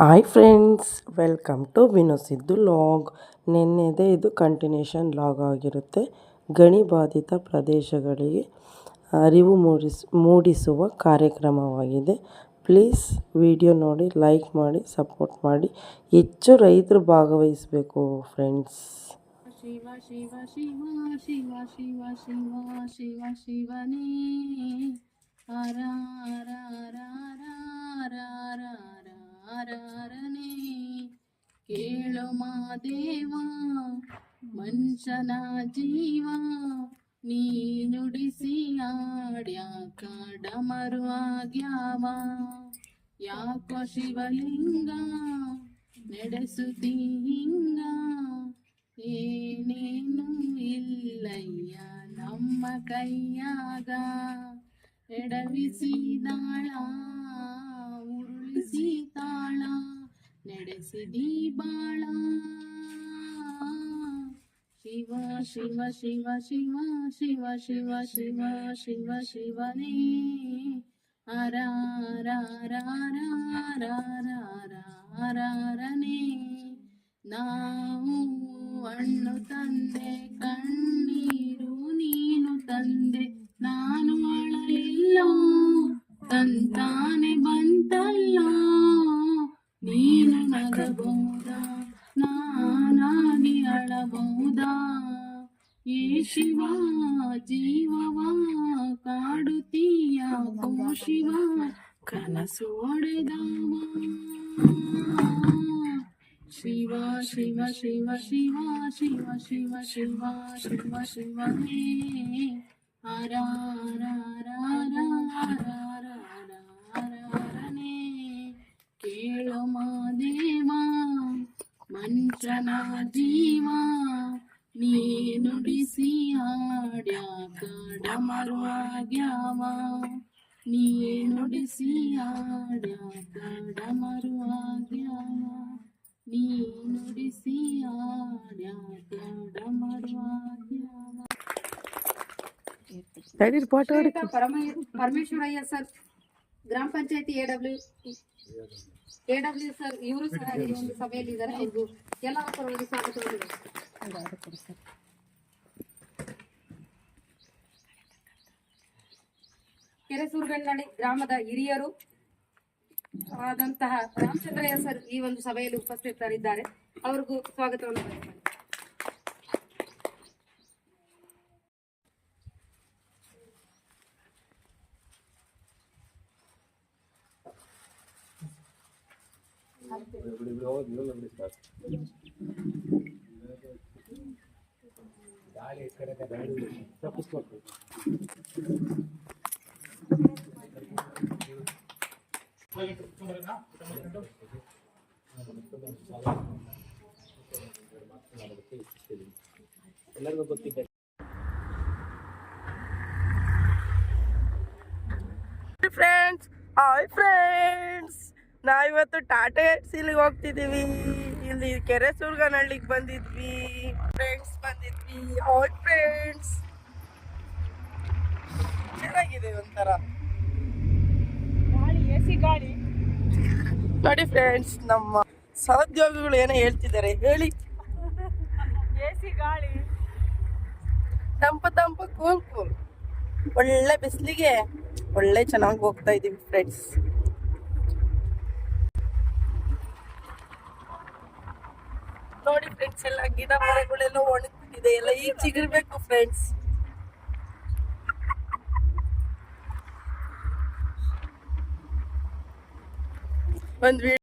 Hi friends, welcome to Vinosiddu log. ನಿನ್ನೆದೇ ಇದು continuation log ಆಗಿರುತ್ತೆ. ಗಣಿ ಬಾಧಿತ ಪ್ರದೇಶಗಳಿಗೆ ಅರಿವು ಮೂಡಿಸ್, ಮೂಡಿಸುವ ಕಾರ್ಯಕ್ರಮವಾಗಿದೆ. ಪ್ಲೀಸ್ ವಿಡಿಯೋ ನೋಡಿ, ಲೈಕ್ ಮಾಡಿ, ಸಪೋರ್ಟ್ ಮಾಡಿ. ಹೆಚ್ಚು ರೈತರು ಭಾಗವಹಿಸಬೇಕು ಫ್ರೆಂಡ್ಸ್. ಶಿವ ಶಿವ ಶಿವ ಶಿವ ಶಿವ ಶಿವ ಶಿವ, ಶಿವನೇ. ಹರ ಹರನೇ ಕೇಳು ಮಾದೇವ ಮನುಷ್ಯನ ಜೀವ, ನೀ ನುಡಿಸಿ ಆಡ್ಯಾಕ ಡಮರು ಆಗ್ಯಾವ ಯಾಕೋ ಶಿವಲಿಂಗ ನಡೆಸುತ್ತಿ ಹಿಂಗ ಏನೇನು ಇಲ್ಲಯ್ಯ ನಮ್ಮ ಕೈಯಾಗ. ಎಡವಿಸಿದಾಳ ಉರುಳಿಸಿ ತಾಳ ನಡೆಸಿದಿ ಬಾಳ. ಶಿವ ಶಿವ ಶಿವ ಶಿವ ಶಿವ ಶಿವ ಶಿವ ಶಿವ, ಶಿವನೇ. ಹರ ನಾವು ಅಣ್ಣು ತಂದೆ ఆమె బంతల్లో నేను నగబోదా నానాగి అడబోదా. ఏ శివా జీవవా కాడు తీయగో శివా కనసు ఒడదావా శివ శివ శివ శివ శివ శివ శివ శివ శివ హే ఆరా ఆరా ఆరా అంచనా నేను డిసియాడాక డమరువాగ్యావా నేను డిసియాడాక డమరువాగ్యావా నేను డిసియాడాక డమరువాగ్యావా పరమేశ్వరయ్య సార్ గ్రామ పంచాయతీ ఏడబ్ల్యూ ಪರಮೇಶ್ವರಯ್ಯ ಸರ್ ಇವರು ಸಹ ಈ ಒಂದು ಸಭೆಯಲ್ಲಿ ಇದ್ದಾರೆ. ಅವ್ರಿಗೂ ಎಲ್ಲ ಪರವಾಗಿ ಸರ್ ಕೆರೆಸೂರುಗಣ್ಣಿ ಗ್ರಾಮದ ಹಿರಿಯರು ಆದಂತಹ ರಾಮಚಂದ್ರಯ್ಯ ಸರ್ ಈ ಒಂದು ಸಭೆಯಲ್ಲಿ ಉಪಸ್ಥಿತರಿದ್ದಾರೆ. ಅವ್ರಿಗೂ ಸ್ವಾಗತವನ್ನು ಬಯಸ್ತೇನೆ. ಫ್ರೆಂಡ್ಸ್ ಹಾಯ್ ಫ್ರೆಂಡ್ಸ್ ನಾವಿವತ್ತು ಟಾಟಾ ಎಕ್ಸಿಲಿಗೆ ಹೋಗ್ತಿದ್ದೀವಿ. ಇಲ್ಲಿ ಕೆರೆ ಸುರ್ಗನಹಳ್ಳಿಗೆ ಬಂದಿದ್ವಿ. ಫ್ರೆಂಡ್ಸ್ ಬಂದಿದ್ವಿ. ಹಾಯ್ ಫ್ರೆಂಡ್ಸ್ ಚೆನ್ನಾಗಿದೆ ಒಂಥರ. ನೋಡಿ ಫ್ರೆಂಡ್ಸ್ ನಮ್ಮ ಸಹೋದ್ಯೋಗಿಗಳು ಏನೋ ಹೇಳ್ತಿದ್ದಾರೆ ಹೇಳಿ. ತಂಪು ತಂಪು ಕೂಲ್ ಕೂಲ್ ಒಳ್ಳೆ ಬಿಸಿಲಿಗೆ ಒಳ್ಳೆ ಚೆನ್ನಾಗಿ ಹೋಗ್ತಾ ಇದೀವಿ ಫ್ರೆಂಡ್ಸ್ ನೋಡಿ ಫ್ರೆಂಡ್ಸ್ ಎಲ್ಲ ಗಿಡ ಮರಗಳೆಲ್ಲ ಒಣಗ್ಬಿಟ್ಟಿದೆ ಎಲ್ಲ ಈಗ ಚಿಗಿರ್ಬೇಕು ಫ್ರೆಂಡ್ಸ್ ಒಂದ್